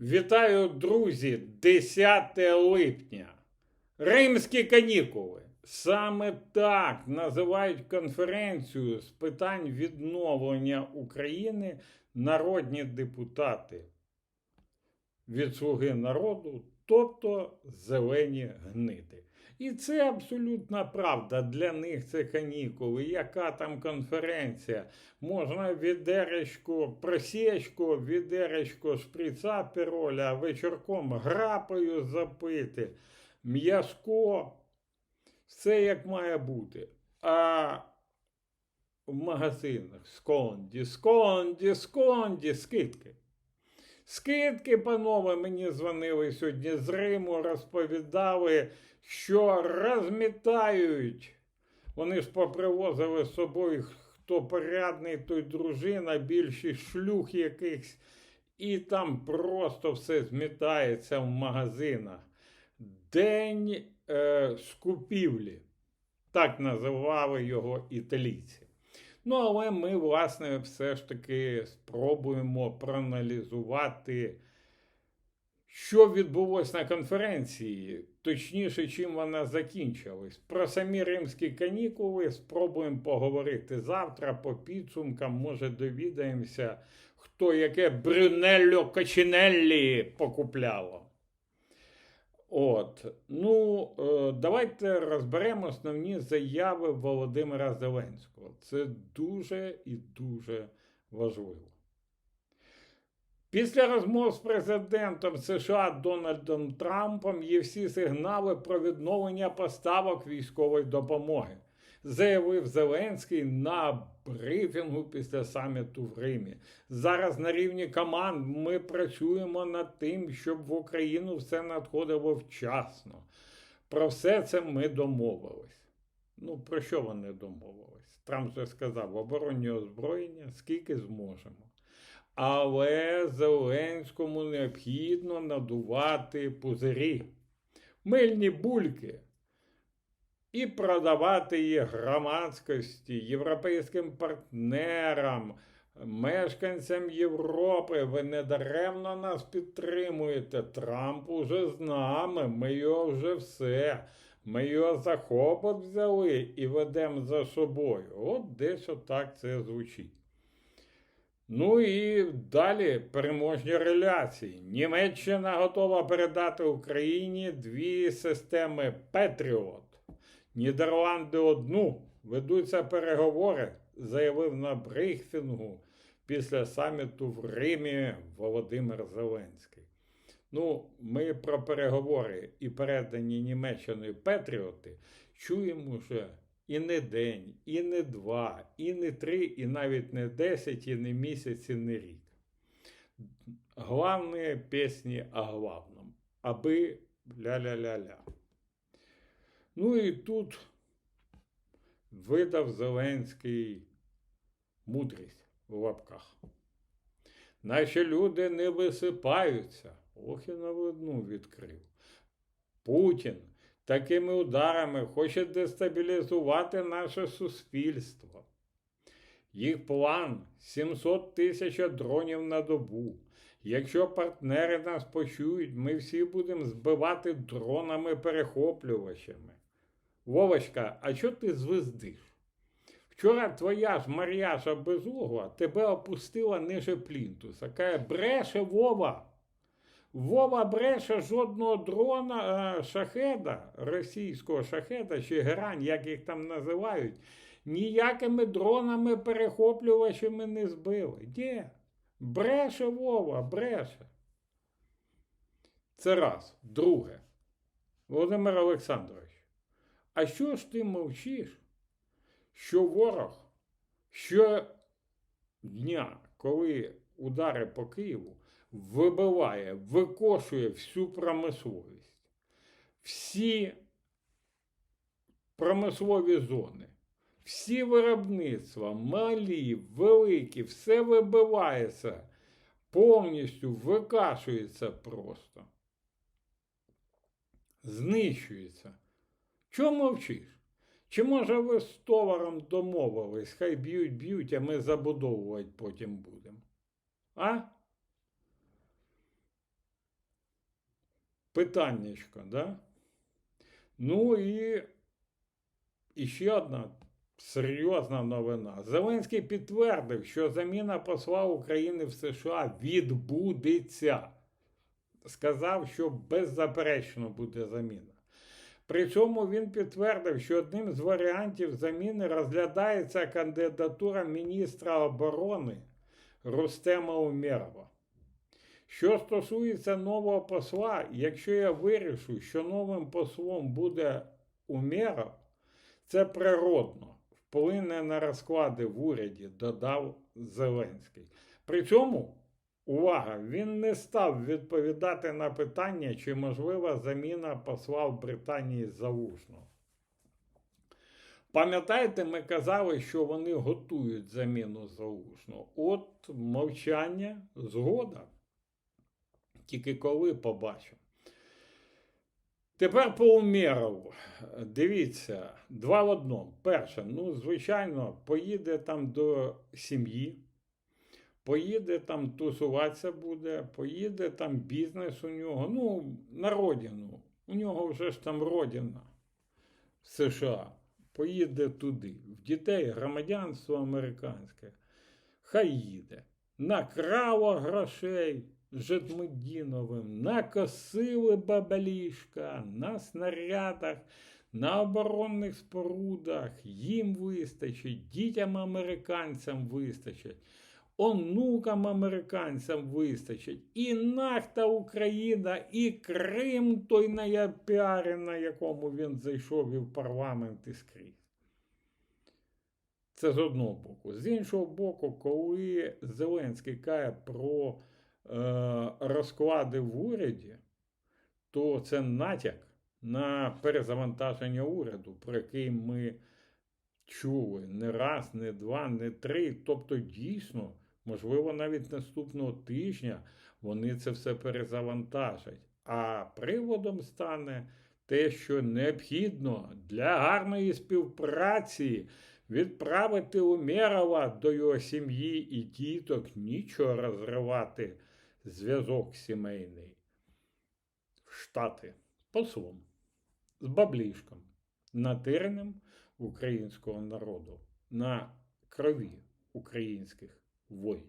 Вітаю, друзі! 10 липня. Римські канікули. Саме так називають конференцію з питань відновлення України народні депутати від Слуги народу, тобто зелені гниди. І це абсолютна правда. Для них це канікули. Яка там конференція? Можна відеречко, просічку, відеречко шприца піроля, вечірком грапою запити, м'язко. Все як має бути. А в магазинах сконді, сконді, сконді, скидки. Скидки, панове, мені дзвонили сьогодні з Риму, розповідали, що розмітають. Вони ж попривозили з собою, хто порядний, той дружина, більшість шлюх якихось, і там просто все змітається в магазинах. День е, скупівлі. Так називали його італійці. Ну, але ми, власне, все ж таки спробуємо проаналізувати, що відбулося на конференції, точніше, чим вона закінчилась. Про самі римські канікули спробуємо поговорити завтра по підсумкам. Може, довідаємося, хто яке Брюнелло Кочинеллі покупляло. От, ну, е, давайте розберемо основні заяви Володимира Зеленського. Це дуже і дуже важливо. Після розмов з президентом США Дональдом Трампом є всі сигнали про відновлення поставок військової допомоги, заявив Зеленський на брифінгу після саміту в Римі. Зараз на рівні команд ми працюємо над тим, щоб в Україну все надходило вчасно. Про все це ми домовились. Ну, про що вони домовились? Трамп вже сказав: оборонні озброєння, скільки зможемо. Але Зеленському необхідно надувати пузирі, мильні бульки і продавати її громадськості, європейським партнерам, мешканцям Європи. Ви не даремно нас підтримуєте. Трамп уже з нами, ми його вже все. Ми його за хобот взяли і ведемо за собою. От десь отак це звучить. Ну і далі переможні реляції. Німеччина готова передати Україні дві системи Петріот. Нідерланди одну. Ведуться переговори, заявив на брифінгу після саміту в Римі Володимир Зеленський. Ну, ми про переговори і передані Німеччиною Петріоти чуємо вже і не день, і не два, і не три, і навіть не десять, і не місяць, і не рік. Главные пісні о главном. Аби ля-ля-ля-ля. Ну і тут видав Зеленський мудрість в лапках. Наші люди не висипаються. Ох і наводну відкрив. Путін такими ударами хоче дестабілізувати наше суспільство. Їх план 700 тисяч дронів на добу. Якщо партнери нас почують, ми всі будемо збивати дронами-перехоплювачами. Вовочка, а що ти звездиш? Вчора твоя ж Мар'яша Безугла тебе опустила ниже плінтуса. Каже, бреше Вова. Вова бреше жодного дрона е, шахеда, російського шахеда чи герань, як їх там називають, ніякими дронами перехоплювачами не збили. Де? Бреше Вова, бреше. Це раз. Друге. Володимир Олександрович, а що ж ти мовчиш, що ворог щодня, коли удари по Києву, вибиває, викошує всю промисловість, всі промислові зони, всі виробництва, малі, великі, все вибивається, повністю викашується просто. Знищується. Чому мовчиш? Чи може ви з товаром домовились, хай б'ють, б'ють, а ми забудовувати потім будемо? А? питаннячко, да? Ну і, і ще одна серйозна новина. Зеленський підтвердив, що заміна посла України в США відбудеться. Сказав, що беззаперечно буде заміна. При цьому він підтвердив, що одним з варіантів заміни розглядається кандидатура міністра оборони Рустема Умєрова. Що стосується нового посла, якщо я вирішу, що новим послом буде Умєров, це природно, вплине на розклади в уряді, додав Зеленський. При цьому, увага, він не став відповідати на питання, чи можлива заміна посла в Британії Залужного. Пам'ятаєте, ми казали, що вони готують заміну Залужного. От мовчання, згода. Тільки коли побачимо. Тепер по Умєрову. Дивіться, два в одному. Перше, ну, звичайно, поїде там до сім'ї, поїде там тусуватися буде, поїде там бізнес у нього, ну, на родину. У нього вже ж там родина в США. Поїде туди. В дітей громадянство американське. Хай їде. Накраво грошей. Житмедіновим, накосили бабалішка на снарядах, на оборонних спорудах, їм вистачить, дітям американцям вистачить, онукам американцям вистачить, і нафта Україна, і Крим той на піарі, на якому він зайшов і в парламент і скрізь. Це з одного боку. З іншого боку, коли Зеленський каже про Е, розклади в уряді, то це натяк на перезавантаження уряду, про який ми чули не раз, не два, не три. Тобто, дійсно, можливо, навіть наступного тижня вони це все перезавантажать. А приводом стане те, що необхідно для гарної співпраці. Відправити Умєрова до його сім'ї і діток нічого розривати зв'язок сімейний в Штати послом з баблішком, натиреним українського народу на крові українських воїнів.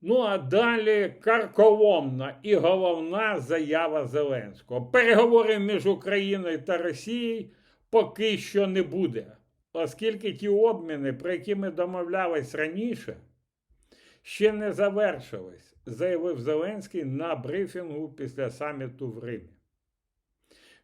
Ну, а далі карковомна і головна заява Зеленського. Переговорів між Україною та Росією поки що не буде, оскільки ті обміни, про які ми домовлялись раніше, ще не завершились, заявив Зеленський на брифінгу після саміту в Римі.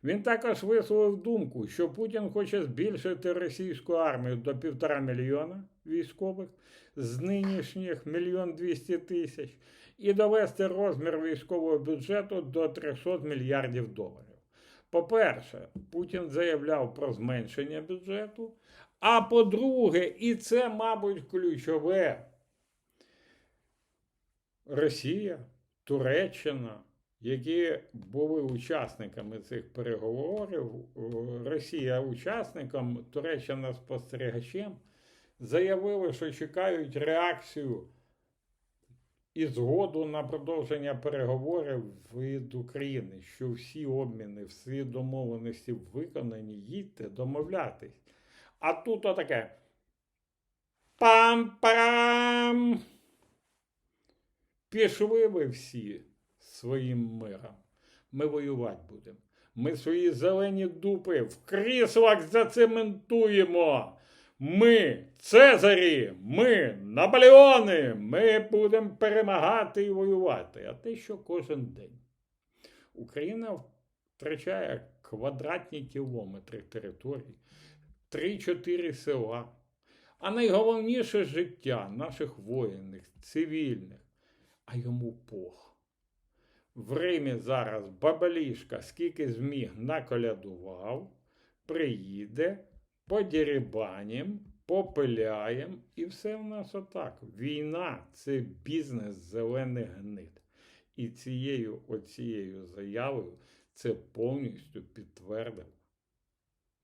Він також висловив думку, що Путін хоче збільшити російську армію до півтора мільйона військових з нинішніх мільйон двісті тисяч і довести розмір військового бюджету до 300 мільярдів доларів. По-перше, Путін заявляв про зменшення бюджету. А по-друге, і це, мабуть, ключове, Росія, Туреччина, які були учасниками цих переговорів, Росія учасником, Туреччина спостерігачем, заявили, що чекають реакцію і згоду на продовження переговорів від України, що всі обміни, всі домовленості виконані, їдьте домовлятись. А тут отаке. Пам-парам! Пішли ви всі своїм миром. Ми воювати будемо. Ми свої зелені дупи в кріслах зацементуємо. Ми Цезарі, ми Наполеони, ми будемо перемагати і воювати. А те, що кожен день Україна втрачає квадратні кілометри території, 3-4 села. А найголовніше життя наших воїнів, цивільних, а йому пох. В Римі зараз Бабалішка, скільки зміг наколядував, приїде подірібанім, попиляємо, і все в нас отак. Війна це бізнес зелених гнид. І цією оцією заявою це повністю підтвердив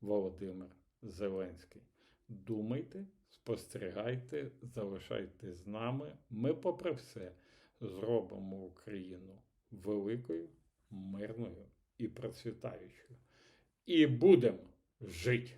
Володимир Зеленський. Думайте, спостерігайте, залишайтесь з нами. Ми, попри все, зробимо Україну великою мирною і процвітаючою. І будемо жити.